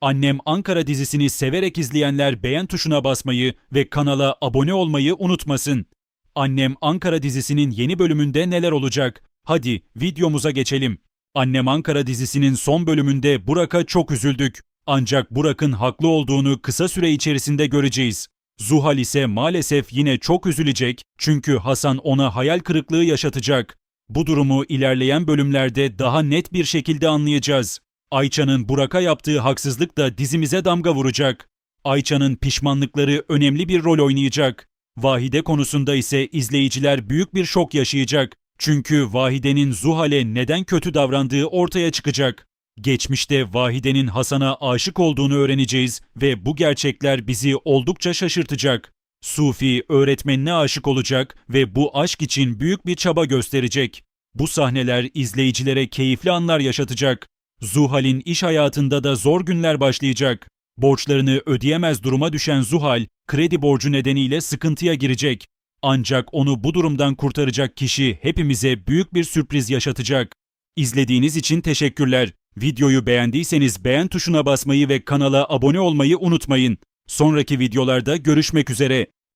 Annem Ankara dizisini severek izleyenler beğen tuşuna basmayı ve kanala abone olmayı unutmasın. Annem Ankara dizisinin yeni bölümünde neler olacak? Hadi videomuza geçelim. Annem Ankara dizisinin son bölümünde Burak'a çok üzüldük. Ancak Burak'ın haklı olduğunu kısa süre içerisinde göreceğiz. Zuhal ise maalesef yine çok üzülecek çünkü Hasan ona hayal kırıklığı yaşatacak. Bu durumu ilerleyen bölümlerde daha net bir şekilde anlayacağız. Ayça'nın Burak'a yaptığı haksızlık da dizimize damga vuracak. Ayça'nın pişmanlıkları önemli bir rol oynayacak. Vahide konusunda ise izleyiciler büyük bir şok yaşayacak. Çünkü Vahide'nin Zuhal'e neden kötü davrandığı ortaya çıkacak. Geçmişte Vahide'nin Hasan'a aşık olduğunu öğreneceğiz ve bu gerçekler bizi oldukça şaşırtacak. Sufi öğretmenine aşık olacak ve bu aşk için büyük bir çaba gösterecek. Bu sahneler izleyicilere keyifli anlar yaşatacak. Zuhal'in iş hayatında da zor günler başlayacak. Borçlarını ödeyemez duruma düşen Zuhal, kredi borcu nedeniyle sıkıntıya girecek. Ancak onu bu durumdan kurtaracak kişi hepimize büyük bir sürpriz yaşatacak. İzlediğiniz için teşekkürler. Videoyu beğendiyseniz beğen tuşuna basmayı ve kanala abone olmayı unutmayın. Sonraki videolarda görüşmek üzere.